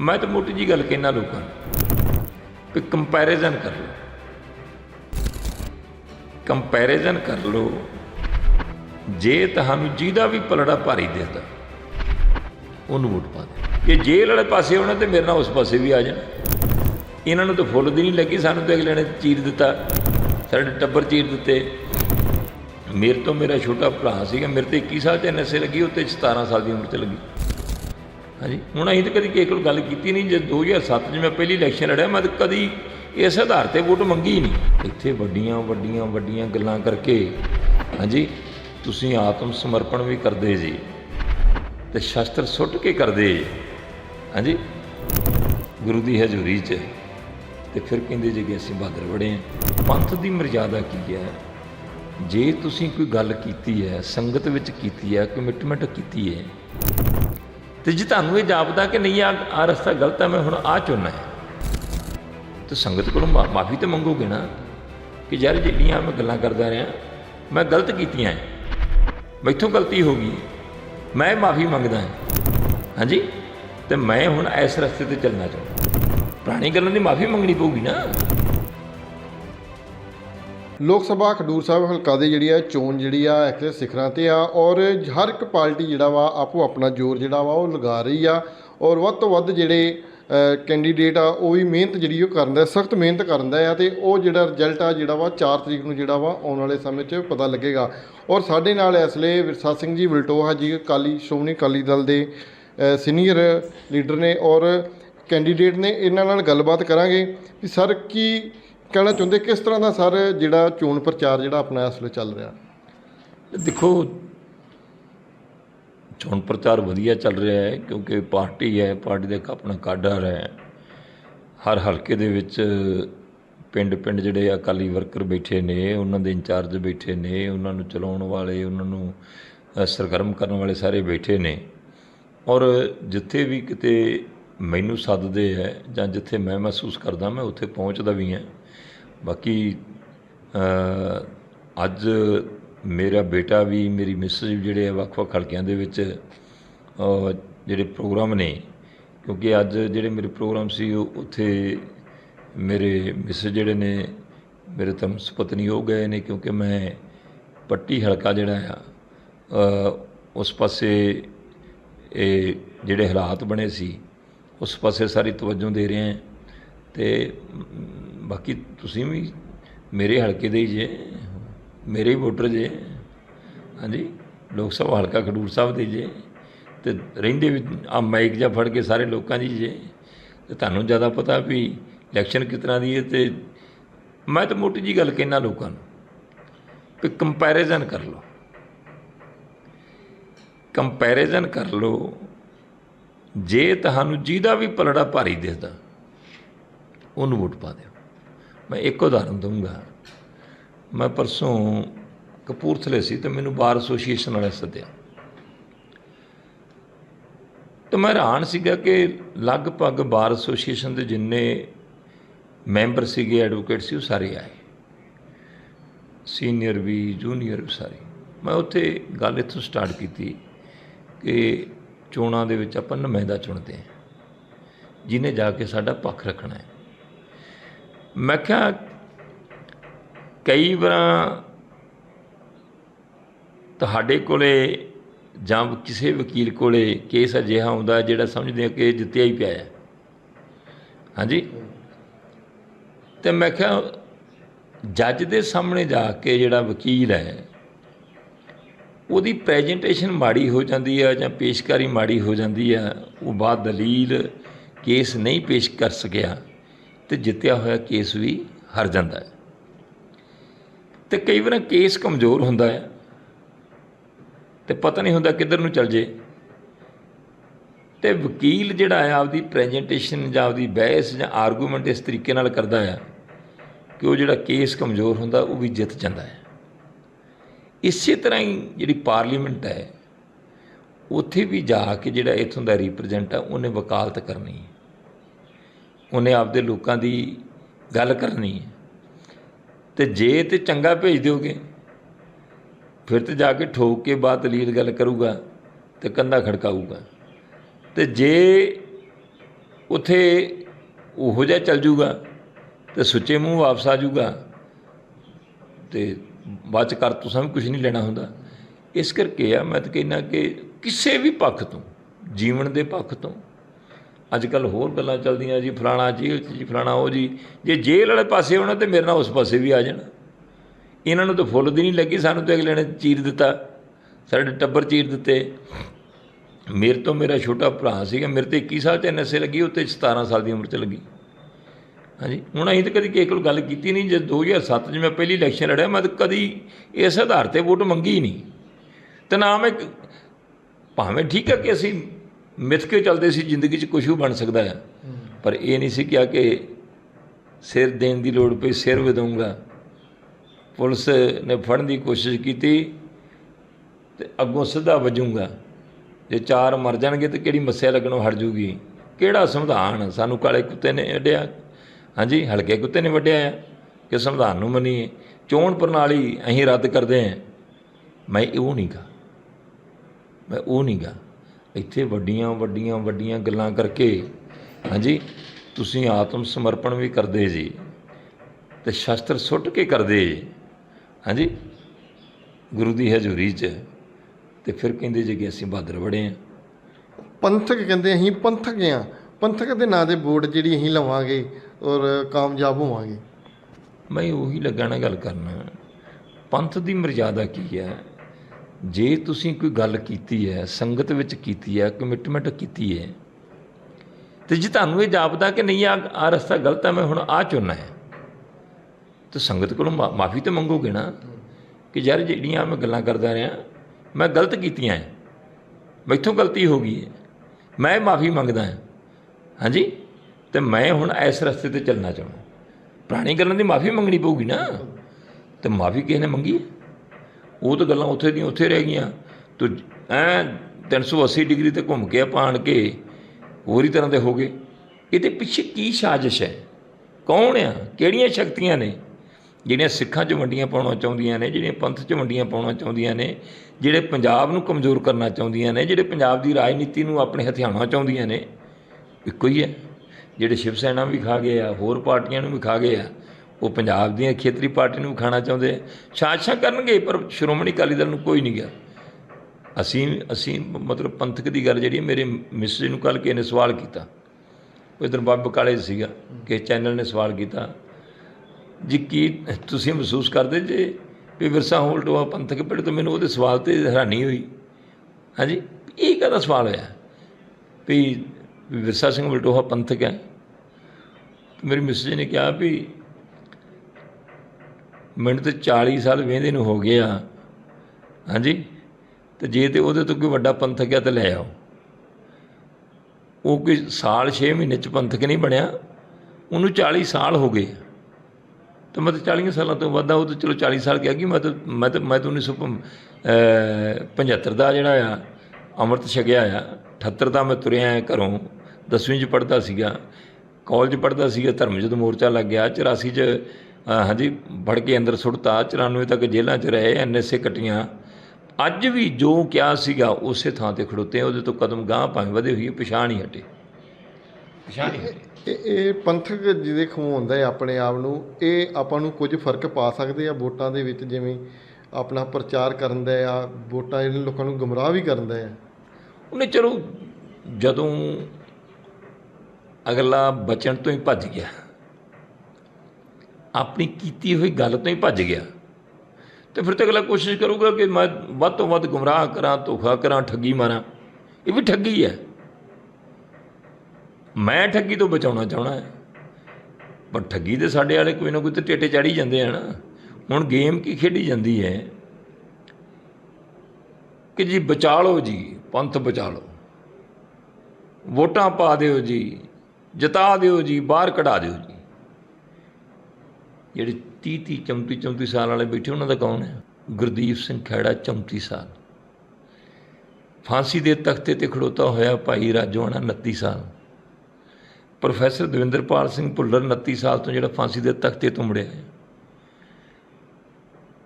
ਮੈਂ ਤਾਂ ਮੋਟੀ ਜੀ ਗੱਲ ਕਹਿਣਾ ਲੋਕਾਂ ਨੂੰ ਕਿ ਕੰਪੈਰੀਜ਼ਨ ਕਰ ਲਓ। ਕੰਪੈਰੀਜ਼ਨ ਕਰ ਲਓ। ਜੇ ਤੁਹਾਨੂੰ ਜਿਹਦਾ ਵੀ ਪਲੜਾ ਭਾਰੀ ਦਿਸਦਾ ਉਹਨੂੰ ਵੋਟ ਪਾ ਦੇ ਕਿ ਜੇਲ੍ਹ ਵਾਲੇ ਪਾਸੇ ਹੋਣਾ ਤੇ ਮੇਰੇ ਨਾਲ ਉਸ ਪਾਸੇ ਵੀ ਆ ਜਾਣ। ਇਹਨਾਂ ਨੂੰ ਤਾਂ ਫੁੱਲ ਦੀ ਨਹੀਂ ਲੱਗੀ, ਸਾਨੂੰ ਤਾਂ ਅਗਲੇ ਨੇ ਚੀਰ ਦਿੱਤਾ, ਸਾਡੇ ਟੱਬਰ ਚੀਰ ਦਿੱਤੇ। ਮੇਰੇ ਤੋਂ ਮੇਰਾ ਛੋਟਾ ਭਰਾ ਸੀਗਾ, ਮੇਰੇ ਤੇ 21 ਸਾਲ ਤੇ ਨਸ਼ੇ ਲੱਗੀ ਉੱਤੇ 17 ਸਾਲ ਦੀ ਉਮਰ ਤੇ ਲੱਗੀ। ਹਾਂਜੀ। ਹੁਣ ਅਸੀਂ ਤਾਂ ਕਦੀ ਕਿਸੇ ਕੋਲ ਗੱਲ ਕੀਤੀ ਨਹੀਂ। ਜਦ 2007 'ਚ ਮੈਂ ਪਹਿਲੀ ਇਲੈਕਸ਼ਨ ਲੜਿਆ, ਮੈਂ ਤਾਂ ਕਦੀ ਇਸ ਆਧਾਰ ਤੇ ਵੋਟ ਮੰਗੀ ਨਹੀਂ। ਇੱਥੇ ਵੱਡੀਆਂ ਵੱਡੀਆਂ ਵੱਡੀਆਂ ਗੱਲਾਂ ਕਰਕੇ, ਹਾਂਜੀ, ਤੁਸੀਂ ਆਤਮ ਸਮਰਪਣ ਵੀ ਕਰਦੇ ਜੀ ਤੇ ਸ਼ਸਤਰ ਸੁੱਟ ਕੇ ਕਰਦੇ ਜੀ, ਹਾਂਜੀ। ਗੁਰੂ ਦੀ ਹਜ਼ੂਰੀ 'ਚ ਤੇ ਫਿਰ ਕਹਿੰਦੇ ਜੀ ਕਿ ਅਸੀਂ ਬਹਾਦਰ ਬੜੇ ਹਾਂ। ਪੰਥ ਦੀ ਮਰਜ਼ਾਦਾ ਕੀ ਹੈ? ਜੇ ਤੁਸੀਂ ਕੋਈ ਗੱਲ ਕੀਤੀ ਹੈ, ਸੰਗਤ ਵਿੱਚ ਕੀਤੀ ਹੈ ਕਮਿਟਮੈਂਟ ਕੀਤੀ ਹੈ ਤੇ ਜੇ ਤੁਹਾਨੂੰ ਇਹ ਜਾਪਦਾ ਕਿ ਨਹੀਂ ਆ ਆ ਰਸਤਾ ਗਲਤ ਹੈ, ਮੈਂ ਹੁਣ ਆ ਚੁਣਨਾ ਹੈ। ਤੇ ਸੰਗਤ ਕੋਲੋਂ ਮਾਫੀ ਤੇ ਮੰਗੋਗੇ ਨਾ ਕਿ ਯਾਰ ਜਿਹੜੀਆਂ ਮੈਂ ਗੱਲਾਂ ਕਰਦਾ ਰਿਹਾ, ਮੈਂ ਗਲਤ ਕੀਤੀਆਂ ਹੈ। ਮੈਥੋਂ ਗਲਤੀ ਹੋ ਗਈ ਮੈਂ ਮਾਫੀ ਮੰਗਦਾ ਹਾਂ। ਹਾਂਜੀ? ਤੇ ਮੈਂ ਹੁਣ ਇਸ ਰਸਤੇ ਤੇ ਚੱਲਣਾ ਚਾਹੁੰਦਾ। ਪੁਰਾਣੀ ਗੱਲਾਂ ਦੀ ਮਾਫੀ ਮੰਗਣੀ ਪਊਗੀ ਨਾ। ਲੋਕ ਸਭਾ ਖਡੂਰ ਸਾਹਿਬ ਹਲਕਾ ਦੇ ਜਿਹੜੀ ਆ, ਚੋਣ ਜਿਹੜੀ ਆ ਐਕਸਲੇ ਸਿਖਰਾਂ ਤੇ ਆ ਔਰ ਹਰ ਇੱਕ ਪਾਰਟੀ ਜਿਹੜਾ ਵਾ, ਆਪੋ ਆਪਣਾ ਜ਼ੋਰ ਜਿਹੜਾ ਵਾ, ਉਹ ਲਗਾ ਰਹੀ ਆ ਔਰ ਵੱਧ ਤੋਂ ਵੱਧ ਜਿਹੜੇ ਕੈਂਡੀਡੇਟ ਆ, ਉਹ ਵੀ ਮਿਹਨਤ ਜਿਹੜੀ ਉਹ ਕਰਦਾ ਸਖਤ ਮਿਹਨਤ ਕਰਦਾ ਆ ਤੇ ਉਹ ਜਿਹੜਾ ਰਿਜ਼ਲਟ ਆ ਜਿਹੜਾ ਵਾ 4 ਤਰੀਕ ਨੂੰ ਜਿਹੜਾ ਵਾ, ਆਉਣ ਵਾਲੇ ਸਮੇਂ 'ਚ ਪਤਾ ਲੱਗੇਗਾ। ਔਰ ਸਾਡੇ ਨਾਲ ਇਸ ਲਈ ਵਿਰਸਾ ਸਿੰਘ ਜੀ, ਵਲਟੋਹਾ ਜੀ ਕਾਲੀ ਸ਼੍ਰੋਮਣੀ ਅਕਾਲੀ ਦਲ ਦੇ ਸੀਨੀਅਰ ਲੀਡਰ ਨੇ ਔਰ ਕੈਂਡੀਡੇਟ ਨੇ ਇਹਨਾਂ ਨਾਲ ਗੱਲਬਾਤ ਕਰਾਂਗੇ ਕਿ ਸਰ ਕੀ ਕਹਿਣਾ ਚਾਹੁੰਦੇ ਕਿਸ ਤਰ੍ਹਾਂ ਦਾ ਸਰ ਜਿਹੜਾ ਚੋਣ ਪ੍ਰਚਾਰ ਜਿਹੜਾ ਆਪਣਾ ਇਸ ਵੇਲੇ ਚੱਲ ਰਿਹਾ? ਦੇਖੋ, ਚੋਣ ਪ੍ਰਚਾਰ ਵਧੀਆ ਚੱਲ ਰਿਹਾ ਹੈ ਕਿਉਂਕਿ ਪਾਰਟੀ ਹੈ, ਪਾਰਟੀ ਦਾ ਇੱਕ ਆਪਣਾ ਕਾਡਰ ਹੈ। ਹਰ ਹਲਕੇ ਦੇ ਵਿੱਚ ਪਿੰਡ ਪਿੰਡ ਜਿਹੜੇ ਅਕਾਲੀ ਵਰਕਰ ਬੈਠੇ ਨੇ, ਉਹਨਾਂ ਦੇ ਇੰਚਾਰਜ ਬੈਠੇ ਨੇ, ਉਹਨਾਂ ਨੂੰ ਚਲਾਉਣ ਵਾਲੇ, ਉਹਨਾਂ ਨੂੰ ਸਰਗਰਮ ਕਰਨ ਵਾਲੇ ਸਾਰੇ ਬੈਠੇ ਨੇ। ਔਰ ਜਿੱਥੇ ਵੀ ਕਿਤੇ ਮੈਨੂੰ ਸੱਦਦੇ ਹੈ ਜਾਂ ਜਿੱਥੇ ਮੈਂ ਮਹਿਸੂਸ ਕਰਦਾ, ਮੈਂ ਉੱਥੇ ਪਹੁੰਚਦਾ ਵੀ ਹਾਂ। ਬਾਕੀ ਅੱਜ ਮੇਰਾ ਬੇਟਾ ਵੀ, ਮੇਰੀ ਮਿਸਿਸ ਵੀ ਜਿਹੜੇ ਆ ਵੱਖ-ਵੱਖ ਹਲਕਿਆਂ ਦੇ ਵਿੱਚ ਜਿਹੜੇ ਪ੍ਰੋਗਰਾਮ ਨੇ, ਕਿਉਂਕਿ ਅੱਜ ਜਿਹੜੇ ਮੇਰੇ ਪ੍ਰੋਗਰਾਮ ਸੀ ਉੱਥੇ ਮੇਰੇ ਮਿਸਿਸ ਜਿਹੜੇ ਨੇ, ਮੇਰੇ ਧਰਮ ਸੁਪਤਨੀ ਹੋ ਗਏ ਨੇ, ਕਿਉਂਕਿ ਮੈਂ ਪੱਟੀ ਹਲਕਾ ਜਿਹੜਾ ਆ ਉਸ ਪਾਸੇ ਇਹ ਜਿਹੜੇ ਹਾਲਾਤ ਬਣੇ ਸੀ, ਉਸ ਪਾਸੇ ਸਾਰੀ ਤਵੱਜੋ ਦੇ ਰਹੇ। ਹਾਂ ਤੇ ਬਾਕੀ ਤੁਸੀਂ ਵੀ ਮੇਰੇ ਹਲਕੇ ਦੇ ਹੀ ਜੇ, ਮੇਰੇ ਹੀ ਵੋਟਰ ਜੇ। ਹਾਂਜੀ, ਲੋਕ ਸਭਾ ਹਲਕਾ ਖਡੂਰ ਸਾਹਿਬ ਦੇ ਜੇ ਤੇ ਰਹਿੰਦੇ ਵੀ ਆ ਮਾਈਕ ਜਾਂ ਫੜ ਕੇ ਸਾਰੇ ਲੋਕਾਂ ਦੀ ਜੇ। ਤੇ ਤੁਹਾਨੂੰ ਜ਼ਿਆਦਾ ਪਤਾ ਵੀ ਇਲੈਕਸ਼ਨ ਕਿਸ ਤਰ੍ਹਾਂ ਦੀ ਹੈ ਤੇ ਮੈਂ ਤਾਂ ਮੋਟੀ ਜੀ ਗੱਲ ਕਹਿਣਾ ਲੋਕਾਂ ਨੂੰ ਕਿ ਕੰਪੈਰੀਜ਼ਨ ਕਰ ਲਓ। ਕੰਪੈਰੀਜ਼ਨ ਕਰ ਲਓ, ਜੇ ਤੁਹਾਨੂੰ ਜਿਹਦਾ ਵੀ ਪਲੜਾ ਭਾਰੀ ਦਿਸਦਾ, ਉਹਨੂੰ ਵੋਟ ਪਾ ਦਿਓ। ਮੈਂ ਇੱਕ ਉਦਾਹਰਨ ਦਊਂਗਾ। ਮੈਂ ਪਰਸੋਂ ਕਪੂਰਥਲੇ ਸੀ ਤੇ ਮੈਨੂੰ ਬਾਰ ਐਸੋਸੀਏਸ਼ਨ ਵਾਲੇ ਸੱਦਿਆ। ਤੇ ਮੈਂ ਹੈਰਾਨ ਸੀਗਾ ਕਿ ਲਗਭਗ ਬਾਰ ਐਸੋਸੀਏਸ਼ਨ ਦੇ ਜਿੰਨੇ ਮੈਂਬਰ ਸੀਗੇ, ਐਡਵੋਕੇਟ ਸੀ, ਉਹ ਸਾਰੇ ਆਏ। ਸੀਨੀਅਰ ਵੀ, ਜੂਨੀਅਰ ਵੀ ਸਾਰੇ। ਮੈਂ ਉੱਥੇ ਗੱਲ ਇੱਥੋਂ ਸਟਾਰਟ ਕੀਤੀ ਕਿ ਚੋਣਾਂ ਦੇ ਵਿੱਚ ਆਪਾਂ ਨੁਮਾਇੰਦਾ ਚੁਣਦੇ ਹਾਂ। ਜਿਹਨੇ ਜਾ ਕੇ ਸਾਡਾ ਪੱਖ ਰੱਖਣਾ ਹੈ। ਮੈਂ ਕਿਹਾ ਕਈ ਵਾਰ ਤੁਹਾਡੇ ਕੋਲੇ ਜਾਂ ਕਿਸੇ ਵਕੀਲ ਕੋਲੇ ਕੇਸ ਅਜਿਹਾ ਆਉਂਦਾ ਜਿਹੜਾ ਸਮਝਦੇ ਆ ਕਿ ਜਿੱਤਿਆ ਹੀ ਪਿਆ ਹੈ ਹਾਂਜੀ? ਤੇ ਮੈਂ ਕਿਹਾ ਜੱਜ ਦੇ ਸਾਹਮਣੇ ਜਾ ਕੇ ਜਿਹੜਾ ਵਕੀਲ ਹੈ, ਉਹਦੀ ਪ੍ਰੈਜੈਂਟੇਸ਼ਨ ਮਾੜੀ ਹੋ ਜਾਂਦੀ ਹੈ ਜਾਂ ਪੇਸ਼ਕਾਰੀ ਮਾੜੀ ਹੋ ਜਾਂਦੀ ਆ, ਉਹ ਬਾਅਦ ਦਲੀਲ ਕੇਸ ਨਹੀਂ ਪੇਸ਼ ਕਰ ਸਕਿਆ। ਤੇ ਜਿੱਤਿਆ ਹੋਇਆ ਕੇਸ ਵੀ ਹਾਰ ਜਾਂਦਾ ਹੈ। ਤੇ ਕਈ ਵਾਰ ਕੇਸ ਕਮਜ਼ੋਰ ਹੁੰਦਾ ਹੈ ਤੇ ਪਤਾ ਨਹੀਂ ਹੁੰਦਾ ਕਿੱਧਰ ਨੂੰ ਚੱਲ ਜੇ। ਤੇ ਵਕੀਲ ਜਿਹੜਾ ਹੈ, ਆਪਦੀ ਪ੍ਰੈਜੈਂਟੇਸ਼ਨ ਜਾਂ ਆਪਦੀ ਬਹਿਸ ਜਾਂ ਆਰਗੂਮੈਂਟ ਇਸ ਤਰੀਕੇ ਨਾਲ ਕਰਦਾ ਹੈ ਕਿ ਉਹ ਜਿਹੜਾ ਕੇਸ ਕਮਜ਼ੋਰ ਹੁੰਦਾ, ਉਹ ਵੀ ਜਿੱਤ ਜਾਂਦਾ ਹੈ। ਇਸੇ ਤਰ੍ਹਾਂ ਹੀ ਜਿਹੜੀ ਪਾਰਲੀਮੈਂਟ ਹੈ, ਉੱਥੇ ਵੀ ਜਾ ਕੇ ਜਿਹੜਾ ਇਥੋਂ ਦਾ ਰਿਪਰੈਜ਼ੈਂਟ ਆ ਉਹਨੇ ਵਕਾਲਤ ਕਰਨੀ ਹੈ। ਉਹਨੇ ਆਪਦੇ ਲੋਕਾਂ ਦੀ ਗੱਲ ਕਰਨੀ ਹੈ। ਤੇ ਜੇ ਤੇ ਚੰਗਾ ਭੇਜ ਦਿਓਗੇ, ਫਿਰ ਤੇ ਜਾ ਕੇ ਠੋਕ ਕੇ ਬਾਤ ਦਲੀਲ ਗੱਲ ਕਰੂਗਾ ਤੇ ਕੰਧਾ ਖੜਕਾਊਗਾ। ਤੇ ਜੇ ਉੱਥੇ ਉਹੋ ਜਿਹਾ ਚੱਲ ਜੂਗਾ ਤੇ ਸੁੱਚੇ ਮੂੰਹ ਵਾਪਸ ਆ ਜੂਗਾ ਤੇ ਬਾਅਦ ਚ ਕਰ ਤੁਸਾਂ ਵੀ ਕੁਝ ਨਹੀਂ ਲੈਣਾ ਹੁੰਦਾ। ਇਸ ਕਰਕੇ ਆ ਮੈਂ ਤਾਂ ਕਹਿੰਦਾ ਕਿ ਕਿਸੇ ਵੀ ਪੱਖ ਤੋਂ, ਜੀਵਨ ਦੇ ਪੱਖ ਤੋਂ ਅੱਜ ਕੱਲ ਹੋਰ ਗੱਲਾਂ ਚੱਲਦੀਆਂ ਜੀ, ਫਲਾਣਾ ਜੇਲ੍ਹ 'ਚ ਜੀ, ਫਲਾਣਾ ਉਹ ਜੀ। ਜੇ ਜੇਲ੍ਹ ਵਾਲੇ ਪਾਸੇ ਹੋਣਾ ਤੇ ਮੇਰੇ ਨਾਲ ਉਸ ਪਾਸੇ ਵੀ ਆ ਜਾਣ। ਇਹਨਾਂ ਨੂੰ ਤਾਂ ਫੁੱਲ ਦੀ ਨਹੀਂ ਲੱਗੀ, ਸਾਨੂੰ ਤਾਂ ਅਗਲੇ ਨੇ ਚੀਰ ਦਿੱਤਾ। ਸਾਡੇ ਟੱਬਰ ਚੀਰ ਦਿੱਤੇ। ਮੇਰੇ ਤੋਂ ਮੇਰਾ ਛੋਟਾ ਭਰਾ ਸੀਗਾ, ਮੇਰੇ ਤੇ 21 ਸਾਲ 'ਚ ਐਨਐਸਏ ਲੱਗੀ ਉੱਤੇ 17 ਸਾਲ ਦੀ ਉਮਰ 'ਚ ਲੱਗੀ। ਹਾਂਜੀ, ਹੁਣ ਅਸੀਂ ਤਾਂ ਕਦੀ ਕਿਸੇ ਕੋਲ ਗੱਲ ਕੀਤੀ ਨਹੀਂ। ਜਦ 2007 'ਚ ਮੈਂ ਪਹਿਲੀ ਇਲੈਕਸ਼ਨ ਲੜਿਆ, ਮੈਂ ਤਾਂ ਕਦੀ ਇਸ ਆਧਾਰ ਤੇ ਵੋਟ ਮੰਗੀ ਹੀ ਨਹੀਂ। ਤੇ ਨਾ ਮੈਂ ਭਾਵੇਂ ਠੀਕ ਹੈ ਕਿ ਅਸੀਂ ਮਿੱਥ ਕੇ ਚੱਲਦੇ ਸੀ? ਜ਼ਿੰਦਗੀ 'ਚ ਕੁਝ ਵੀ ਬਣ ਸਕਦਾ ਹੈ। ਪਰ ਇਹ ਨਹੀਂ ਸੀ ਕਿਹਾ ਕਿ ਸਿਰ ਦੇਣ ਦੀ ਲੋੜ ਪਈ, ਸਿਰ ਵਧਾਉਂਗਾ ਪੁਲਿਸ ਨੇ ਫੜਨ ਦੀ ਕੋਸ਼ਿਸ਼ ਕੀਤੀ ਤੇ ਅੱਗੋਂ ਸਿੱਧਾ ਵੱਜੂਗਾ। ਜੇ ਚਾਰ ਮਰ ਜਾਣਗੇ ਤੇ ਕਿਹੜੀ ਮੱਸਿਆ ਲੱਗਣੋਂ ਹਟ ਜੂਗੀ? ਕਿਹੜਾ ਸੰਵਿਧਾਨ ਸਾਨੂੰ ਕਾਲੇ ਕੁੱਤੇ ਨੇ ਵੱਢਿਆ? ਹਾਂਜੀ, ਹਲਕੇ ਕੁੱਤੇ ਨੇ ਵੱਢਿਆ ਆ। ਕਿ ਸੰਵਿਧਾਨ ਨੂੰ ਮੰਨੀਏ? ਚੋਣ ਪ੍ਰਣਾਲੀ ਅਸੀਂ ਰੱਦ ਕਰਦੇ ਹਾਂ। ਮੈਂ ਉਹ ਨਹੀਂ ਗਾ। ਮੈਂ ਉਹ ਨਹੀਂ ਗਾ। ਇੱਥੇ ਵੱਡੀਆਂ ਵੱਡੀਆਂ ਵੱਡੀਆਂ ਗੱਲਾਂ ਕਰਕੇ ਹਾਂਜੀ ਤੁਸੀਂ ਆਤਮ ਸਮਰਪਣ ਵੀ ਕਰਦੇ ਜੀ ਤੇ ਸ਼ਸਤਰ ਸੁੱਟ ਕੇ ਕਰਦੇ ਜੀ ਹਾਂਜੀ ਗੁਰੂ ਦੀ ਹਜ਼ੂਰੀ 'ਚ ਤੇ ਫਿਰ ਕਹਿੰਦੇ ਜੀ ਕਿ ਅਸੀਂ ਬਹਾਦਰ ਬੜੇ ਆ। ਪੰਥਕ ਕਹਿੰਦੇ ਅਸੀਂ ਪੰਥਕ ਆ ਪੰਥਕ ਦੇ ਨਾਂ ਦੇ ਵੋਟ ਜਿਹੜੀ ਅਸੀਂ ਲਵਾਂਗੇ ਔਰ ਕਾਮਯਾਬ ਹੋਵਾਂਗੇ। ਮੈਂ ਉਹੀ ਲੱਗਾ ਨਾ ਗੱਲ ਕਰਨਾ ਪੰਥ ਦੀ ਮਰਜ਼ਾਦਾ ਕੀ ਹੈ? ਜੇ ਤੁਸੀਂ ਕੋਈ ਗੱਲ ਕੀਤੀ ਹੈ, ਸੰਗਤ ਵਿੱਚ ਕੀਤੀ ਹੈ ਕਮਿਟਮੈਂਟ ਕੀਤੀ ਹੈ, ਤੇ ਜੇ ਤੁਹਾਨੂੰ ਇਹ ਜਾਪਦਾ ਕਿ ਨਹੀਂ ਆ ਆ ਰਸਤਾ ਗਲਤ ਹੈ, ਮੈਂ ਹੁਣ ਆ ਚੁਣਨਾ ਹੈ, ਤੇ ਸੰਗਤ ਕੋਲੋਂ ਮਾਫੀ ਤੇ ਮੰਗੋਗੇ ਨਾ ਕਿ ਯਾਰ ਜਿਹੜੀਆਂ ਮੈਂ ਗੱਲਾਂ ਕਰਦਾ ਰਿਹਾ, ਮੈਂ ਗਲਤ ਕੀਤੀਆਂ ਹੈ, ਮੈਥੋਂ ਗਲਤੀ ਹੋ ਗਈ ਹੈ, ਮੈਂ ਮਾਫੀ ਮੰਗਦਾ ਹਾਂ, ਹਾਂਜੀ, ਤੇ ਮੈਂ ਹੁਣ ਇਸ ਰਸਤੇ ਤੇ ਚੱਲਣਾ ਚਾਹੁੰਦਾ ਪੁਰਾਣੀ ਗੱਲਾਂ ਦੀ ਮਾਫੀ ਮੰਗਣੀ ਪਊਗੀ ਨਾ, ਤੇ ਮਾਫੀ ਕਿਸੇ ਨੇ ਮੰਗੀ ਹੈ? ਉਹ ਤਾਂ ਗੱਲਾਂ ਉੱਥੇ ਦੀਆਂ ਉੱਥੇ ਰਹਿ ਗਈਆਂ। ਤੋ ਐ 380 ਡਿਗਰੀ ਤੇ ਘੁੰਮ ਕੇ ਆਪਾਂ ਆਣ ਕੇ ਹੋਰ ਹੀ ਤਰ੍ਹਾਂ ਦੇ ਹੋ ਗਏ। ਇਹਦੇ ਪਿੱਛੇ ਕੀ ਸਾਜ਼ਿਸ਼ ਹੈ? ਕੌਣ ਆ? ਕਿਹੜੀਆਂ ਸ਼ਕਤੀਆਂ ਨੇ? ਜਿਹੜੀਆਂ ਸਿੱਖਾਂ 'ਚ ਵੰਡੀਆਂ ਪਾਉਣਾ ਚਾਹੁੰਦੀਆਂ ਨੇ, ਜਿਹੜੀਆਂ ਪੰਥ 'ਚ ਵੰਡੀਆਂ ਪਾਉਣਾ ਚਾਹੁੰਦੀਆਂ ਨੇ, ਜਿਹੜੇ ਪੰਜਾਬ ਨੂੰ ਕਮਜ਼ੋਰ ਕਰਨਾ ਚਾਹੁੰਦੀਆਂ ਨੇ, ਜਿਹੜੇ ਪੰਜਾਬ ਦੀ ਰਾਜਨੀਤੀ ਨੂੰ ਆਪਣੇ ਹਥਿਆਉਣਾ ਚਾਹੁੰਦੀਆਂ ਨੇ। ਇੱਕੋ ਹੀ ਹੈ। ਜਿਹੜੇ ਸ਼ਿਵ ਸੈਨਾ ਵੀ ਖਾ ਗਏ ਆ, ਹੋਰ ਪਾਰਟੀਆਂ ਨੂੰ ਵੀ ਖਾ ਗਏ ਆ ਉਹ ਪੰਜਾਬ ਦੀਆਂ ਖੇਤਰੀ ਪਾਰਟੀ ਨੂੰ ਵੀ ਖਾਣਾ ਚਾਹੁੰਦੇ ਆ। ਸਾਜ਼ਿਸ਼ਾਂ ਕਰਨਗੇ ਪਰ ਸ਼੍ਰੋਮਣੀ ਅਕਾਲੀ ਦਲ ਨੂੰ ਕੋਈ ਨਹੀਂ ਗਿਆ। ਅਸੀਂ ਅਸੀਂ ਮਤਲਬ ਪੰਥਕ ਦੀ ਗੱਲ ਜਿਹੜੀ ਹੈ, ਮੇਰੇ ਮਿਸਜ ਨੂੰ ਕੱਲ ਕਿਸੇ ਨੇ ਸਵਾਲ ਕੀਤਾ। ਉਹ ਇਧਰ ਬੱਬ ਕਾਲੇ ਸੀਗਾ ਕਿ ਚੈਨਲ ਨੇ ਸਵਾਲ ਕੀਤਾ। ਜੀ ਕੀ ਤੁਸੀਂ ਮਹਿਸੂਸ ਕਰਦੇ ਜੇ ਵੀ ਵਿਰਸਾ ਹੋਲਟੋਆ ਪੰਥਕ ਪਿੰਡ ਤੋਂ ਮੈਨੂੰ ਉਹਦੇ ਸਵਾਲ ਤੇ ਹੈਰਾਨੀ ਹੋਈ? ਹਾਂਜੀ ਇਹ ਕਾਹਦਾ ਸਵਾਲ ਹੋਇਆ? ਵੀ ਵਿਰਸਾ ਸਿੰਘ ਵਲਟੋਹਾ ਪੰਥਕ ਹੈ। ਤੇ ਮੇਰੀ ਮਿਸਜ ਨੇ ਕਿਹਾ ਵੀ ਮੈਨੂੰ ਤਾਂ 40 ਸਾਲ ਵੇਂਦੇ ਨੂੰ ਹੋ ਗਏ ਆ। ਹਾਂਜੀ? ਤੇ ਜੇ ਤੇ ਉਹਦੇ ਤੋਂ ਕੋਈ ਵੱਡਾ ਪੰਥਕ ਹੈ ਤਾਂ ਲੈ ਆਓ। ਉਹ ਕੋਈ ਸਾਲ 6 ਮਹੀਨੇ ਚ ਪੰਥਕ ਨਹੀਂ ਬਣਿਆ। ਉਹਨੂੰ 40 ਸਾਲ ਹੋ ਗਏ। ਤਾਂ ਮੈਂ ਤਾਂ 40 ਸਾਲਾਂ ਤੋਂ ਵੱਧ, ਉਹ ਤਾਂ ਚਲੋ 40 ਸਾਲ ਕਿਹਾ ਕਿ ਮੈਂ ਤਾਂ ਮੈਂ ਤਾਂ ਮੈਂ ਤਾਂ 1975 ਦਾ ਜਿਹੜਾ ਆ, ਅੰਮ੍ਰਿਤ ਛਕਿਆ ਆ। 78 ਦਾ ਮੈਂ ਤੁਰਿਆ ਆ ਘਰੋਂ। 10ਵੀਂ ਚ ਪੜ੍ਹਦਾ ਸੀਗਾ। ਕਾਲਜ ਪੜ੍ਹਦਾ ਸੀਗਾ ਧਰਮ ਯੁੱਧ ਮੋਰਚਾ ਲੱਗ ਗਿਆ। 84 ਚ ਹਾਂਜੀ ਫੜ ਕੇ ਅੰਦਰ ਸੁੱਟਤਾ। 94 ਤੱਕ ਜੇਲ੍ਹਾਂ 'ਚ ਰਹੇ ਐਨਐਸਏ ਕਟੀਆਂ। ਅੱਜ ਵੀ ਜੋ ਕਿਹਾ ਸੀਗਾ ਉਸੇ ਥਾਂ ਤੇ ਖੜੋਤੇ। ਉਹਦੇ ਤੋਂ ਕਦਮ ਗਾਂਹ ਭਾਵੇਂ ਵਧੇ ਹੋਈ ਪਛਾਣ ਹੀ ਹਟੇ। ਪਛਾਣ ਹੀ ਹਟੇ। ਇਹ ਇਹ ਪੰਥਕ ਜਿਹਦੇ ਖਵਾਉਂਦਾ ਹੈ ਆਪਣੇ ਆਪ ਨੂੰ ਇਹ ਆਪਾਂ ਨੂੰ ਕੁਝ ਫ਼ਰਕ ਪਾ ਸਕਦੇ ਆ ਵੋਟਾਂ ਦੇ ਵਿੱਚ ਜਿਵੇਂ ਆਪਣਾ ਪ੍ਰਚਾਰ ਕਰਨ ਦਾ ਆ ਵੋਟਾਂ ਇਹਨਾਂ ਲੋਕਾਂ ਨੂੰ ਗੁੰਮਰਾਹ ਵੀ ਕਰਨ ਦਾ ਆ। ਉਹਨੇ ਚਲੋ ਜਦੋਂ ਅਗਲਾ ਬਚਣ ਤੋਂ ਹੀ ਭੱਜ ਗਿਆ ਆਪਣੀ ਕੀਤੀ ਹੋਈ ਗੱਲ ਤੋਂ ਹੀ ਭੱਜ ਗਿਆ। ਤੇ ਫਿਰ ਤਾਂ ਅਗਲਾ ਕੋਸ਼ਿਸ਼ ਕਰੂਗਾ ਕਿ ਮੈਂ ਵੱਧ ਤੋਂ ਵੱਧ ਗੁੰਮਰਾਹ ਕਰਾਂ, ਧੋਖਾ ਕਰਾਂ, ਠੱਗੀ ਮਾਰਾਂ। ਇਹ ਵੀ ਠੱਗੀ ਹੈ। ਮੈਂ ਠੱਗੀ ਤੋਂ ਬਚਾਉਣਾ ਚਾਹਣਾ ਹੈ। ਪਰ ਠੱਗੀ ਦੇ ਸਾਡੇ ਵਾਲੇ ਕੋਈ ਨਾ ਕੋਈ ਤੇ ਟੇਟੇ ਚਾੜੀ ਜਾਂਦੇ ਆ ਨਾ। ਹੁਣ ਗੇਮ ਕੀ ਖੇਡੀ ਜਾਂਦੀ ਹੈ? ਕਿ ਜੀ ਬਚਾ ਲਓ ਜੀ, ਪੰਥ ਬਚਾ ਲਓ। ਵੋਟਾਂ ਪਾ ਦਿਓ ਜੀ, ਜਿਤਾ ਦਿਓ ਜੀ, ਬਾਹਰ ਕਢਾ ਦਿਓ ਜੀ। ਜਿਹੜੇ 30 30 34 34 ਸਾਲ ਵਾਲੇ ਬੈਠੇ, ਉਹਨਾਂ ਦਾ ਕੌਣ ਹੈ? ਗੁਰਦੀਪ ਸਿੰਘ ਖੈੜਾ 34 ਸਾਲ। ਫਾਂਸੀ ਦੇ ਤਖਤੇ ਤੇ ਖੜੋਤਾ ਹੋਇਆ ਭਾਈ ਰਾਜੋਆਣਾ 29 ਸਾਲ। ਪ੍ਰੋਫੈਸਰ ਦਵਿੰਦਰਪਾਲ ਸਿੰਘ ਭੁੱਲਰ 29 ਸਾਲ ਤੋਂ ਜਿਹੜਾ ਫਾਂਸੀ ਦੇ ਤਖਤੇ ਤੋਂ ਮੁੜਿਆ ਹੈ।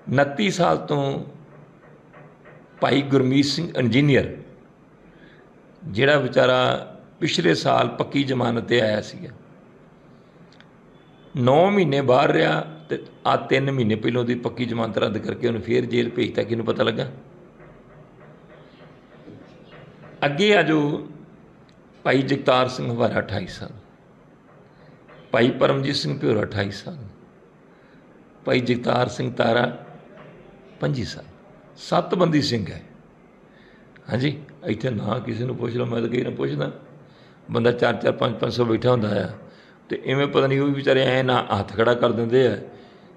29 ਸਾਲ ਤੋਂ ਭਾਈ ਗੁਰਮੀਤ ਸਿੰਘ ਇੰਜੀਨੀਅਰ, ਜਿਹੜਾ ਵਿਚਾਰਾ ਪਿਛਲੇ ਸਾਲ ਪੱਕੀ ਜ਼ਮਾਨਤ ਤੇ ਆਇਆ ਸੀਗਾ। 9 ਮਹੀਨੇ ਬਾਹਰ ਰਿਹਾ ਤੇ ਆ 3 ਮਹੀਨੇ ਪਹਿਲਾਂ ਉਹਦੀ ਪੱਕੀ ਜ਼ਮਾਨਤ ਰੱਦ ਕਰਕੇ ਉਹਨੂੰ ਫੇਰ ਜੇਲ੍ਹ ਭੇਜਤਾ, ਕਿਹਨੂੰ ਪਤਾ ਲੱਗਾ? ਅੱਗੇ ਆ ਜੋ ਭਾਈ ਜਗਤਾਰ ਸਿੰਘ ਹਵਾਰਾ 28 ਸਾਲ, ਭਾਈ ਪਰਮਜੀਤ ਸਿੰਘ ਭਿਓਰਾ 28 ਸਾਲ, ਭਾਈ ਜਗਤਾਰ ਸਿੰਘ ਤਾਰਾ 25 ਸਾਲ, ਸੱਤ ਬੰਦੀ ਸਿੰਘ ਹੈ। ਹਾਂਜੀ, ਇੱਥੇ ਨਾ ਕਿਸੇ ਨੂੰ ਪੁੱਛ ਲਓ, ਮੈਂ ਤਾਂ ਕਿਸੇ ਨੂੰ ਪੁੱਛਦਾ, ਬੰਦਾ 4 4 5 500 ਬੈਠਾ ਹੁੰਦਾ ਆ। ਤੇ ਐਵੇਂ ਪਤਾ ਨਹੀਂ ਉਹ ਵੀ ਵਿਚਾਰੇ ਐ ਨਾ ਹੱਥ ਖੜਾ ਕਰ ਦਿੰਦੇ ਆ।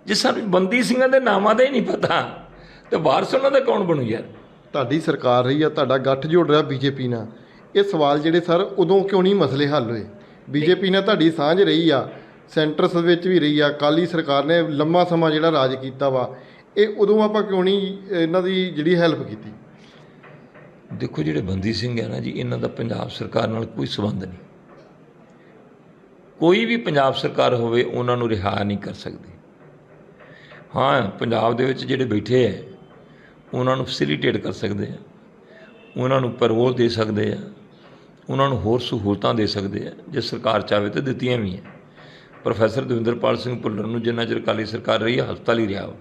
ਜੇ ਸਾਨੂੰ ਬੰਦੀ ਸਿੰਘਾਂ ਦੇ ਨਾਮਾਂ ਦਾ ਹੀ ਨਹੀਂ ਪਤਾ ਤੇ ਵਾਰਸ ਉਹਨਾਂ ਦਾ ਕੌਣ ਬਣੂ ਯਾਰ? ਤੁਹਾਡੀ ਸਰਕਾਰ ਰਹੀ ਆ ਤੁਹਾਡਾ ਗੱਠ ਜੋੜ ਰਿਹਾ ਬੀਜੇਪੀ ਨਾਲ। ਇਹ ਸਵਾਲ ਜਿਹੜੇ ਸਰ ਉਦੋਂ ਕਿਉਂ ਨਹੀਂ ਮਸਲੇ ਹੱਲ ਹੋਏ? ਬੀਜੇਪੀ ਨਾਲ ਤੁਹਾਡੀ ਸਾਂਝ ਰਹੀ ਆ ਸੈਂਟਰ ਸ ਵਿੱਚ ਵੀ ਰਹੀ ਆ ਕਾਲੀ ਸਰਕਾਰ ਨੇ ਲੰਮਾ ਸਮਾਂ ਜਿਹੜਾ ਰਾਜ ਕੀਤਾ ਵਾ ਇਹ ਉਦੋਂ ਆਪਾਂ ਕਿਉਂ ਨਹੀਂ ਇਹਨਾਂ ਦੀ ਜਿਹੜੀ ਹੈਲਪ ਕੀਤੀ? ਦੇਖੋ ਜਿਹੜੇ ਬੰਦੀ ਸਿੰਘ ਹੈ ਨਾ ਜੀ ਇਹਨਾਂ ਦਾ ਪੰਜਾਬ ਸਰਕਾਰ ਨਾਲ ਕੋਈ ਸਬੰਧ ਨਹੀਂ। ਕੋਈ ਵੀ ਪੰਜਾਬ ਸਰਕਾਰ ਹੋਵੇ, ਉਹਨਾਂ ਨੂੰ ਰਿਹਾ ਨਹੀਂ ਕਰ ਸਕਦੀ। ਹਾਂ, ਪੰਜਾਬ ਦੇ ਵਿੱਚ ਜਿਹੜੇ ਬੈਠੇ ਹੈ ਉਹਨਾਂ ਨੂੰ ਫੈਸਿਲਿਟੇਟ ਕਰ ਸਕਦੇ ਆ, ਉਹਨਾਂ ਨੂੰ ਪਰੋਲ ਦੇ ਸਕਦੇ ਆ, ਉਹਨਾਂ ਨੂੰ ਹੋਰ ਸਹੂਲਤਾਂ ਦੇ ਸਕਦੇ ਆ, ਜੇ ਸਰਕਾਰ ਚਾਹਵੇ ਤਾਂ ਦਿੱਤੀਆਂ ਵੀ ਹੈ ਪ੍ਰੋਫੈਸਰ ਦਵਿੰਦਰਪਾਲ ਸਿੰਘ ਭੁੱਲਰ ਨੂੰ ਜਿੰਨਾ ਚਿਰ ਅਕਾਲੀ ਸਰਕਾਰ ਰਹੀ ਹੈ ਹਸਪਤਾਲ ਹੀ ਰਿਹਾ ਉਹ।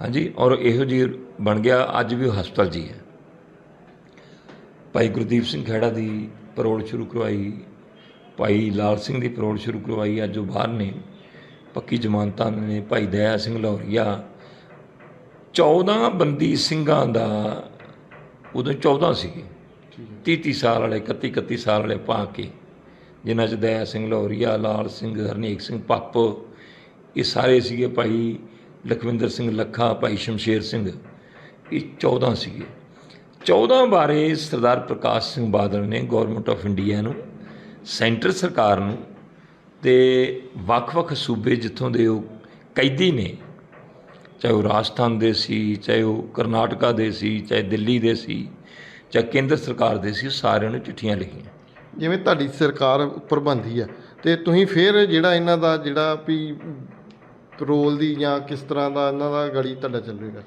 ਹਾਂਜੀ, ਔਰ ਇਹੋ ਜਿਹੀ ਬਣ ਗਿਆ, ਅੱਜ ਵੀ ਹਸਪਤਾਲ ਜੀ ਹੈ ਭਾਈ ਗੁਰਦੀਪ ਸਿੰਘ ਖਹਿੜਾ ਦੀ ਪਰੋਲ ਸ਼ੁਰੂ ਕਰਵਾਈ ਭਾਈ ਲਾਲ ਸਿੰਘ ਦੀ ਪਰੋਲ ਸ਼ੁਰੂ ਕਰਵਾਈ ਅੱਜ ਉਹ ਬਾਹਰ ਨੇ। ਪੱਕੀ ਜ਼ਮਾਨਤਾਂ ਨੇ ਭਾਈ ਦਇਆ ਸਿੰਘ ਲਾਹੌਰੀਆ 14 ਬੰਦੀ ਸਿੰਘਾਂ ਦਾ ਉਦੋਂ 14 ਸੀਗੇ। 30 30 ਸਾਲ ਵਾਲੇ 31 31 ਸਾਲ ਵਾਲੇ ਪਾ ਕੇ ਜਿਨ੍ਹਾਂ 'ਚ ਦਇਆ ਸਿੰਘ ਲਾਹੌਰੀਆ ਲਾਲ ਸਿੰਘ ਹਰਨੇਕ ਸਿੰਘ ਪੱਪ ਇਹ ਸਾਰੇ ਸੀਗੇ ਭਾਈ ਲਖਵਿੰਦਰ ਸਿੰਘ ਲੱਖਾ ਭਾਈ ਸ਼ਮਸ਼ੇਰ ਸਿੰਘ। ਇਹ 14 ਸੀਗੇ। 14 ਬਾਰੇ ਸਰਦਾਰ ਪ੍ਰਕਾਸ਼ ਸਿੰਘ ਬਾਦਲ ਨੇ ਗਵਰਨਮੈਂਟ ਆਫ ਇੰਡੀਆ ਨੂੰ ਸੈਂਟਰ ਸਰਕਾਰ ਨੂੰ ਤੇ ਵੱਖ-ਵੱਖ ਸੂਬੇ ਜਿੱਥੋਂ ਦੇ ਉਹ ਕੈਦੀ ਨੇ ਚਾਹੇ ਉਹ ਰਾਜਸਥਾਨ ਦੇ ਸੀ ਚਾਹੇ ਉਹ ਕਰਨਾਟਕਾ ਦੇ ਸੀ ਚਾਹੇ ਦਿੱਲੀ ਦੇ ਸੀ ਚਾਹੇ ਕੇਂਦਰ ਸਰਕਾਰ ਦੇ ਸੀ ਸਾਰਿਆਂ ਨੂੰ ਚਿੱਠੀਆਂ ਲਿਖੀਆਂ। ਜਿਵੇਂ ਤੁਹਾਡੀ ਸਰਕਾਰ ਉੱਪਰ ਬੰਦੀ ਆ ਤੇ ਤੁਸੀਂ ਫਿਰ ਜਿਹੜਾ ਇਹਨਾਂ ਦਾ ਜਿਹੜਾ ਵੀ ਰੋਲ ਦੀ ਜਾਂ ਕਿਸ ਤਰ੍ਹਾਂ ਦਾ ਇਹਨਾਂ ਦਾ ਗੜੀ ਤੁਹਾਡਾ ਚੱਲੇਗਾ?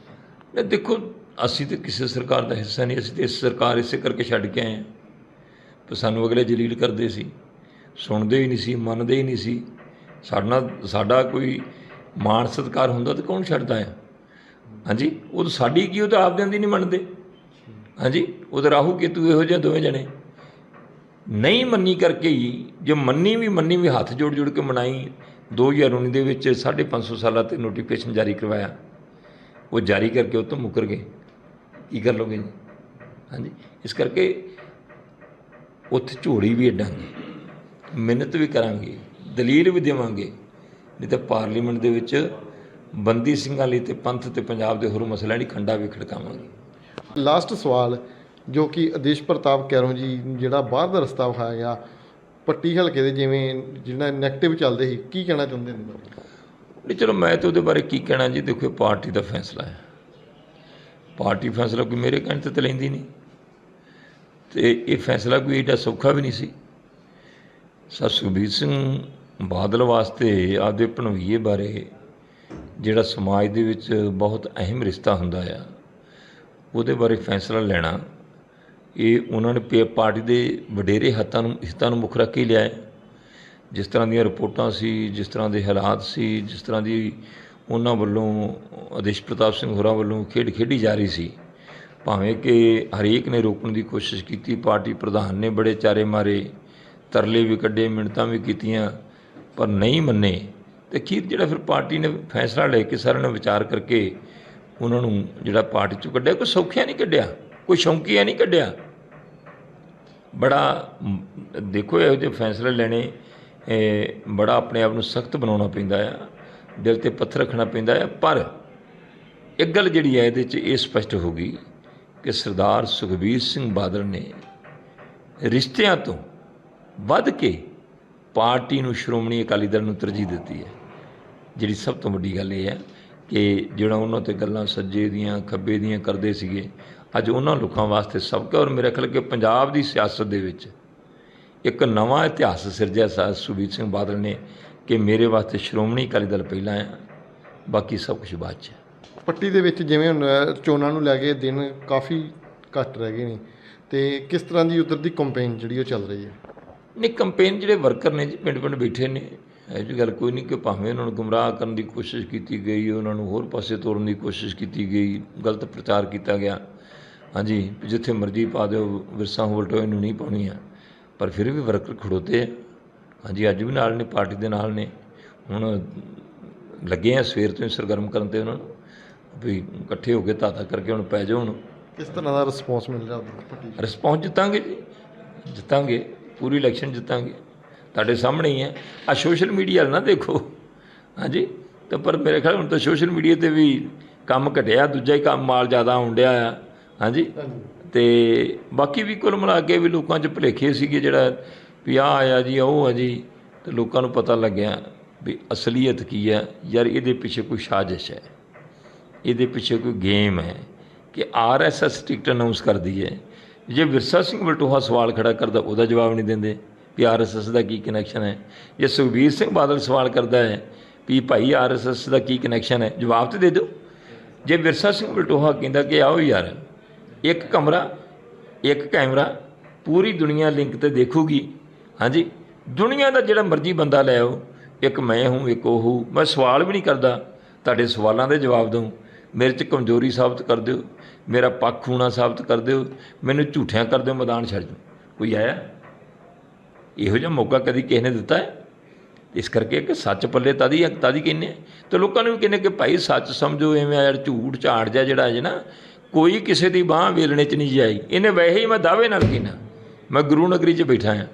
ਦੇਖੋ ਅਸੀਂ ਤਾਂ ਕਿਸੇ ਸਰਕਾਰ ਦਾ ਹਿੱਸਾ ਨਹੀਂ ਅਸੀਂ ਤੇ ਇਸ ਸਰਕਾਰ ਇਸੇ ਕਰਕੇ ਛੱਡ ਕੇ ਆਏ ਹਾਂ। ਪਰ ਸਾਨੂੰ ਅਗਲੇ ਜਲੀਲ ਕਰਦੇ ਸੀ। ਸੁਣਦੇ ਹੀ ਨਹੀਂ ਸੀ, ਮੰਨਦੇ ਹੀ ਨਹੀਂ ਸੀ। ਸਾਡਾ ਸਾਡਾ ਕੋਈ ਮਾਣ ਸਤਿਕਾਰ ਹੁੰਦਾ ਤਾਂ ਕੌਣ ਛੱਡਦਾ ਆ? ਹਾਂਜੀ, ਉਹ ਤਾਂ ਸਾਡੀ ਕੀ, ਉਹ ਤਾਂ ਆਪਦਿਆਂ ਦੀ ਨਹੀਂ ਮੰਨਦੇ। ਹਾਂਜੀ, ਉਹ ਤਾਂ ਰਾਹੂ, ਕੇਤੂ ਇਹੋ ਜਿਹੇ ਦੋਵੇਂ ਜਣੇ। ਨਹੀਂ ਮੰਨੀ ਕਰਕੇ ਹੀ, ਜੇ ਮੰਨੀ ਵੀ ਮੰਨੀ ਵੀ ਹੱਥ ਜੋੜ ਜੋੜ ਕੇ ਮਨਾਈ 2019 ਦੇ ਵਿੱਚ 550 ਸਾਲਾਂ ਤੇ ਨੋਟੀਫਿਕੇਸ਼ਨ ਜਾਰੀ ਕਰਵਾਇਆ। ਉਹ ਜਾਰੀ ਕਰਕੇ ਉਹ ਤੋਂ ਮੁੱਕਰ ਗਏ। ਕੀ ਕਰ ਲੋਗੇ ਜੀ? ਹਾਂਜੀ, ਇਸ ਕਰਕੇ ਉੱਥੇ ਝੋੜੀ ਵੀ ਅੱਡਾਂਗੇ ਮਿਹਨਤ ਵੀ ਕਰਾਂਗੇ ਦਲੀਲ ਵੀ ਦੇਵਾਂਗੇ। ਨਹੀਂ ਤਾਂ ਪਾਰਲੀਮੈਂਟ ਦੇ ਵਿੱਚ ਬੰਦੀ ਸਿੰਘਾਂ ਲਈ ਤੇ ਪੰਥ ਤੇ ਪੰਜਾਬ ਦੇ ਹੋਰ ਮਸਲਿਆਂ ਦੀ ਖੰਡਾ ਵੀ ਖੜਕਾਵਾਂਗੇ। ਲਾਸਟ ਸਵਾਲ ਜੋ ਕਿ ਆਦੇਸ਼ ਪ੍ਰਤਾਪ ਕੈਰੋਂ ਜੀ ਜਿਹੜਾ ਬਾਹਰ ਦਾ ਰਸਤਾ ਵਿਖਾਇਆ ਗਿਆ ਪੱਟੀ ਹਲਕੇ ਦੇ ਜਿਵੇਂ ਜਿਹੜਾ ਨੈਗੇਟਿਵ ਚੱਲਦੇ ਸੀ ਕੀ ਕਹਿਣਾ ਚਾਹੁੰਦੇ ਨੇ ਨਹੀਂ ਚਲੋ ਮੈਂ ਤਾਂ ਉਹਦੇ ਬਾਰੇ ਕੀ ਕਹਿਣਾ ਜੀ ਦੇਖੋ ਇਹ ਪਾਰਟੀ ਦਾ ਫੈਸਲਾ ਹੈ। ਪਾਰਟੀ ਫੈਸਲਾ ਕੋਈ ਮੇਰੇ ਕਹਿਣ ਤੇ ਤਾਂ ਲੈਂਦੀ ਨਹੀਂ। ਤੇ ਇਹ ਫੈਸਲਾ ਕੋਈ ਏਡਾ ਸੌਖਾ ਵੀ ਨਹੀਂ ਸੀ। ਸਰ ਸੁਖਬੀਰ ਸਿੰਘ ਬਾਦਲ ਵਾਸਤੇ ਆਪਦੇ ਭਣਵਈਏ ਬਾਰੇ ਜਿਹੜਾ ਸਮਾਜ ਦੇ ਵਿੱਚ ਬਹੁਤ ਅਹਿਮ ਰਿਸ਼ਤਾ ਹੁੰਦਾ ਆ, ਉਹਦੇ ਬਾਰੇ ਫੈਸਲਾ ਲੈਣਾ, ਇਹ ਉਹਨਾਂ ਨੇ ਪੇ- ਪਾਰਟੀ ਦੇ ਵਡੇਰੇ ਹੱਥਾਂ ਨੂੰ, ਹਿੱਤਾਂ ਨੂੰ ਮੁੱਖ ਰੱਖ ਕੇ ਲਿਆ ਜਿਸ ਤਰ੍ਹਾਂ ਦੀਆਂ ਰਿਪੋਰਟਾਂ ਸੀ, ਜਿਸ ਤਰ੍ਹਾਂ ਦੇ ਹਾਲਾਤ ਸੀ, ਜਿਸ ਤਰ੍ਹਾਂ ਦੀ ਉਹਨਾਂ ਵੱਲੋਂ ਆਦੇਸ਼ ਪ੍ਰਤਾਪ ਸਿੰਘ ਹੋਰਾਂ ਵੱਲੋਂ ਖੇਡ ਖੇਡੀ ਜਾ ਰਹੀ ਸੀ। ਭਾਵੇਂ ਕਿ ਹਰੇਕ ਨੇ ਰੋਕਣ ਦੀ ਕੋਸ਼ਿਸ਼ ਕੀਤੀ, ਪਾਰਟੀ ਪ੍ਰਧਾਨ ਨੇ ਬੜੇ ਚਾਰੇ ਮਾਰੇ, ਤਰਲੇ ਵੀ ਕੱਢੇ, ਮਿੰਨਤਾਂ ਵੀ ਕੀਤੀਆਂ, ਪਰ ਨਹੀਂ ਮੰਨੇ। ਤੇ ਖੀਰ ਜਿਹੜਾ ਫਿਰ ਪਾਰਟੀ ਨੇ ਫੈਸਲਾ ਲੈ ਕੇ ਸਾਰਿਆਂ ਨੇ ਵਿਚਾਰ ਕਰਕੇ ਉਹਨਾਂ ਨੂੰ ਜਿਹੜਾ ਪਾਰਟੀ ਚੋਂ ਕੱਢਿਆ, ਕੋਈ ਸੌਖਿਆ ਨਹੀਂ ਕੱਢਿਆ, ਕੋਈ ਸ਼ੌਂਕੀਆ ਨਹੀਂ ਕੱਢਿਆ। ਬੜਾ, ਦੇਖੋ ਇਹੋ ਜਿਹੇ ਫੈਸਲੇ ਲੈਣੇ ਬੜਾ ਆਪਣੇ ਆਪ ਨੂੰ ਸਖਤ ਬਣਾਉਣਾ ਪੈਂਦਾ ਆ, ਦਿਲ ਤੇ ਪੱਥਰ ਰੱਖਣਾ ਪੈਂਦਾ ਆ, ਪਰ ਇੱਕ ਗੱਲ ਜਿਹੜੀ ਹੈ ਇਹਦੇ 'ਚ ਇਹ ਸਪਸ਼ਟ ਹੋ ਗਈ ਕਿ ਸਰਦਾਰ ਸੁਖਬੀਰ ਸਿੰਘ ਬਾਦਲ ਨੇ ਰਿਸ਼ਤਿਆਂ ਤੋਂ ਵੱਧ ਕੇ ਪਾਰਟੀ ਨੂੰ ਸ਼੍ਰੋਮਣੀ ਅਕਾਲੀ ਦਲ ਨੂੰ ਤਰਜੀਹ ਦਿੱਤੀ ਹੈ। ਜਿਹੜੀ ਸਭ ਤੋਂ ਵੱਡੀ ਗੱਲ ਇਹ ਹੈ ਕਿ ਜਿਹੜਾ ਉਹਨਾਂ ਤੇ ਗੱਲਾਂ ਸੱਜੇ ਦੀਆਂ, ਖੱਬੇ ਦੀਆਂ ਕਰਦੇ ਸੀਗੇ, ਅੱਜ ਉਹਨਾਂ ਲੋਕਾਂ ਵਾਸਤੇ ਸਬਕ ਹੈ ਔਰ ਮੇਰੇ ਖਿਆਲ ਕਿ ਪੰਜਾਬ ਦੀ ਸਿਆਸਤ ਦੇ ਵਿੱਚ ਇੱਕ ਨਵਾਂ ਇਤਿਹਾਸ ਸਿਰਜਿਆ ਸਾ ਸੁਖਬੀਰ ਸਿੰਘ ਬਾਦਲ ਨੇ ਕਿ ਮੇਰੇ ਵਾਸਤੇ ਸ਼੍ਰੋਮਣੀ ਅਕਾਲੀ ਦਲ ਪਹਿਲਾਂ ਆ ਬਾਕੀ ਸਭ ਕੁਝ ਬਾਅਦ 'ਚ ਪੱਟੀ ਦੇ ਵਿੱਚ ਜਿਵੇਂ ਹੁਣ ਚੋਣਾਂ ਨੂੰ ਲੈ ਕੇ ਦਿਨ ਕਾਫੀ ਘੱਟ ਰਹਿ ਗਏ ਨੇ। ਤੇ ਕਿਸ ਤਰ੍ਹਾਂ ਦੀ ਉਧਰ ਦੀ ਕੰਪੇਨ ਜਿਹੜੀ ਉਹ ਚੱਲ ਰਹੀ ਹੈ? ਨਹੀਂ ਕੰਪੇਨ ਜਿਹੜੇ ਵਰਕਰ ਨੇ ਜੀ ਪਿੰਡ ਪਿੰਡ ਬੈਠੇ ਨੇ, ਇਹ ਜੀ ਗੱਲ ਕੋਈ ਨਹੀਂ ਕਿ ਭਾਵੇਂ ਉਹਨਾਂ ਨੂੰ ਗੁੰਮਰਾਹ ਕਰਨ ਦੀ ਕੋਸ਼ਿਸ਼ ਕੀਤੀ ਗਈ, ਉਹਨਾਂ ਨੂੰ ਹੋਰ ਪਾਸੇ ਤੋਰਨ ਦੀ ਕੋਸ਼ਿਸ਼ ਕੀਤੀ ਗਈ, ਗਲਤ ਪ੍ਰਚਾਰ ਕੀਤਾ ਗਿਆ। ਹਾਂਜੀ, ਜਿੱਥੇ ਮਰਜ਼ੀ ਪਾ ਦਿਓ, ਵਿਰਸਾ ਹੋਲਟੋ ਇਹਨੂੰ ਨਹੀਂ ਪਾਉਣੀ ਆ, ਪਰ ਫਿਰ ਵੀ ਵਰਕਰ ਖੜੋਤੇ ਆ। ਹਾਂਜੀ, ਅੱਜ ਵੀ ਨਾਲ ਨੇ, ਪਾਰਟੀ ਦੇ ਨਾਲ ਨੇ। ਹੁਣ ਲੱਗੇ ਆ ਸਵੇਰ ਤੋਂ ਹੀ ਸਰਗਰਮ ਕਰਨ ਤੇ ਉਹਨਾਂ ਨੂੰ। ਵੀ ਇਕੱਠੇ ਹੋ ਕੇ ਧਾਤਾ ਕਰਕੇ ਹੁਣ ਪੈ ਜਾਓ ਹੁਣ। ਕਿਸ ਤਰ੍ਹਾਂ ਦਾ ਰਿਸਪੌਂਸ ਮਿਲ ਉਧਰ ਪੱਟੀ ਰਿਸਪੌਂਸ ਜਿੱਤਾਂਗੇ ਜੀ। ਜਿੱਤਾਂਗੇ। ਪੂਰੀ ਇਲੈਕਸ਼ਨ ਜਿੱਤਾਂਗੇ। ਤੁਹਾਡੇ ਸਾਹਮਣੇ ਹੀ ਹੈ। ਆ ਸੋਸ਼ਲ ਮੀਡੀਆ ਨਾ ਦੇਖੋ। ਹਾਂਜੀ? ਤੇ ਪਰ ਮੇਰੇ ਖਿਆਲ ਹੁਣ ਤਾਂ ਸੋਸ਼ਲ ਮੀਡੀਆ ਤੇ ਵੀ ਕੰਮ ਘਟਿਆ। ਦੂਜਾ ਹੀ ਕੰਮ ਮਾਲ ਜ਼ਿਆਦਾ ਆਉਣ ਡਿਆ ਆ। ਹਾਂਜੀ। ਤੇ ਬਾਕੀ ਵੀ ਕੁੱਲ ਮਿਲਾ ਕੇ ਵੀ ਲੋਕਾਂ 'ਚ ਭੁਲੇਖੇ ਸੀਗੇ ਜਿਹੜਾ ਵੀ ਆਹ ਆਇਆ ਜੀ ਉਹ ਆ ਜੀ। ਤੇ ਲੋਕਾਂ ਨੂੰ ਪਤਾ ਲੱਗਿਆ ਵੀ ਅਸਲੀਅਤ ਕੀ ਹੈ। ਯਾਰ ਇਹਦੇ ਪਿੱਛੇ ਕੋਈ ਸਾਜ਼ਿਸ਼ ਹੈ। ਇਹਦੇ ਪਿੱਛੇ ਕੋਈ ਗੇਮ ਹੈ ਕਿ ਆਰਐਸਐਸ ਟਿਕਟ ਅਨਾਉਂਸ ਕਰਦੀ ਹੈ। ਜੇ ਵਿਰਸਾ ਸਿੰਘ ਬਲਟੋਹਾ ਸਵਾਲ ਖੜਾ ਕਰਦਾ, ਉਹਦਾ ਜਵਾਬ ਨਹੀਂ ਦਿੰਦੇ ਵੀ ਆਰਐਸਐਸ ਦਾ ਕੀ ਕਨੈਕਸ਼ਨ ਹੈ। ਜੇ ਸੁਖਬੀਰ ਸਿੰਘ ਬਾਦਲ ਸਵਾਲ ਕਰਦਾ ਹੈ ਵੀ ਭਾਈ ਆਰਐਸਐਸ ਦਾ ਕੀ ਕਨੈਕਸ਼ਨ ਹੈ, ਜਵਾਬ ਤੇ ਦੇ ਦਿਓ। ਜੇ ਵਿਰਸਾ ਸਿੰਘ ਬਲਟੋਹਾ ਕਹਿੰਦਾ ਕਿ ਆਓ ਯਾਰ, ਇੱਕ ਕਮਰਾ, ਇੱਕ ਕੈਮਰਾ, ਪੂਰੀ ਦੁਨੀਆ ਲਿੰਕ ਤੇ ਦੇਖੂਗੀ। ਹਾਂਜੀ, ਦੁਨੀਆ ਦਾ ਜਿਹੜਾ ਮਰਜ਼ੀ ਬੰਦਾ ਲੈ ਆਓ, ਇੱਕ ਮੈਂ ਹੂੰ, ਇੱਕ ਉਹ ਹੂੰ, ਮੈਂ ਸਵਾਲ ਵੀ ਨਹੀਂ ਕਰਦਾ, ਤੁਹਾਡੇ ਸਵਾਲਾਂ ਦੇ ਜਵਾਬ ਦਊਂ। ਮੇਰੇ 'ਚ ਕਮਜ਼ੋਰੀ ਸਾਬਤ ਕਰ ਦਿਓ, ਮੇਰਾ ਪੱਖ ਹੋਣਾ ਸਾਬਤ ਕਰ ਦਿਓ, ਮੈਨੂੰ ਝੂਠਿਆਂ ਕਰ ਦਿਓ ਮੈਦਾਨ ਛੱਡ ਦਿਓ। ਕੋਈ ਆਇਆ? ਇਹੋ ਜਿਹਾ ਮੌਕਾ ਕਦੀ ਕਿਸੇ ਨੇ ਦਿੱਤਾ ਹੈ? ਇਸ ਕਰਕੇ ਕਿ ਸੱਚ ਪੱਲੇ ਤਦੀ ਤਦੀ ਕਹਿੰਦੇ ਆ। ਤੇ ਲੋਕਾਂ ਨੂੰ ਵੀ ਕਹਿੰਦੇ ਕਿ ਭਾਈ ਸੱਚ ਸਮਝੋ, ਐਵੇਂ ਯਾਰ ਝੂਠ ਝਾੜ ਜਾ ਜਿਹੜਾ ਹੈ ਨਾ, ਕੋਈ ਕਿਸੇ ਦੀ ਬਾਹ ਵੇਲਣੇ 'ਚ ਨਹੀਂ ਜਾਈ। ਇਹਨੇ ਵੈਸੇ ਹੀ ਮੈਂ ਦਾਅਵੇ ਨਾਲ ਕਹਿਣਾ ਮੈਂ ਗੁਰੂ ਨਗਰੀ 'ਚ ਬੈਠਾ ਹਾਂ,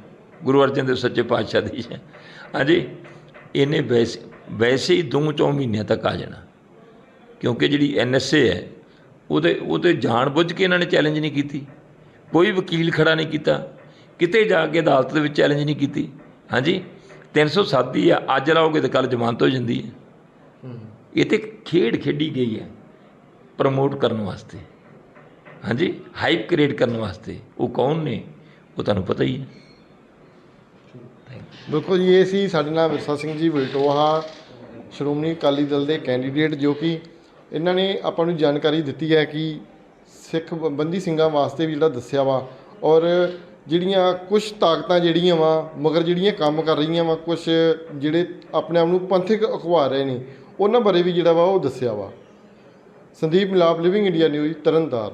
ਗੁਰੂ ਅਰਜਨ ਦੇਵ ਸੱਚੇ ਪਾਤਸ਼ਾਹ ਦੀ। ਹਾਂਜੀ, ਇਹਨੇ ਵੈਸੇ ਵੈਸੇ ਹੀ ਦੋ ਚੌ ਮਹੀਨਿਆਂ ਤੱਕ ਆ ਜਾਣਾ। ਕਿਉਂਕਿ ਜਿਹੜੀ ਐਨਐਸਏ ਹੈ ਉਹਦੇ ਉਹਤੇ ਜਾਣ ਬੁੱਝ ਕੇ ਇਹਨਾਂ ਨੇ ਚੈਲੰਜ ਨਹੀਂ ਕੀਤੀ। ਕੋਈ ਵਕੀਲ ਖੜਾ ਨਹੀਂ ਕੀਤਾ। ਕਿਤੇ ਜਾ ਕੇ ਅਦਾਲਤ ਦੇ ਵਿੱਚ ਚੈਲੰਜ ਨਹੀਂ ਕੀਤੀ। ਹਾਂਜੀ? 307 ਦੀ ਆ ਅੱਜ ਲਾਓਗੇ ਤਾਂ ਕੱਲ ਜ਼ਮਾਨਤ ਹੋ ਜਾਂਦੀ ਹੈ। ਇਹ ਤੇ ਖੇਡ ਖੇਡੀ ਗਈ ਹੈ ਪ੍ਰਮੋਟ ਕਰਨ ਵਾਸਤੇ। ਹਾਂਜੀ? ਹਾਈਪ ਕ੍ਰੀਏਟ ਕਰਨ ਵਾਸਤੇ। ਉਹ ਕੌਣ ਨੇ? ਉਹ ਤੁਹਾਨੂੰ ਪਤਾ ਹੀ ਹੈ। ਬਿਲਕੁਲ ਜੀ ਇਹ ਸੀ ਸਾਡੇ ਨਾਲ ਵਿਰਸਾ ਸਿੰਘ ਜੀ ਵਲਟੋਹਾ ਸ਼੍ਰੋਮਣੀ ਅਕਾਲੀ ਦਲ ਦੇ ਕੈਂਡੀਡੇਟ ਜੋ ਕਿ ਇਹਨਾਂ ਨੇ ਆਪਾਂ ਨੂੰ ਜਾਣਕਾਰੀ ਦਿੱਤੀ ਹੈ ਕਿ ਸਿੱਖ ਬੰਦੀ ਸਿੰਘਾਂ ਵਾਸਤੇ ਵੀ ਜਿਹੜਾ ਦੱਸਿਆ ਵਾ ਔਰ ਜਿਹੜੀਆਂ ਕੁਝ ਤਾਕਤਾਂ ਜਿਹੜੀਆਂ ਵਾ, ਮਗਰ ਜਿਹੜੀਆਂ ਕੰਮ ਕਰ ਰਹੀਆਂ ਵਾ ਕੁਝ ਜਿਹੜੇ ਆਪਣੇ ਆਪ ਨੂੰ ਪੰਥਕ ਅਖਵਾ ਰਹੇ ਨੇ, ਉਹਨਾਂ ਬਾਰੇ ਵੀ ਜਿਹੜਾ ਵਾ ਉਹ ਦੱਸਿਆ ਵਾ। ਸੰਦੀਪ ਮਿਲਾਪ ਲਿਵਿੰਗ ਇੰਡੀਆ ਨਿਊਜ਼ ਤਰਨਤਾਰਨ।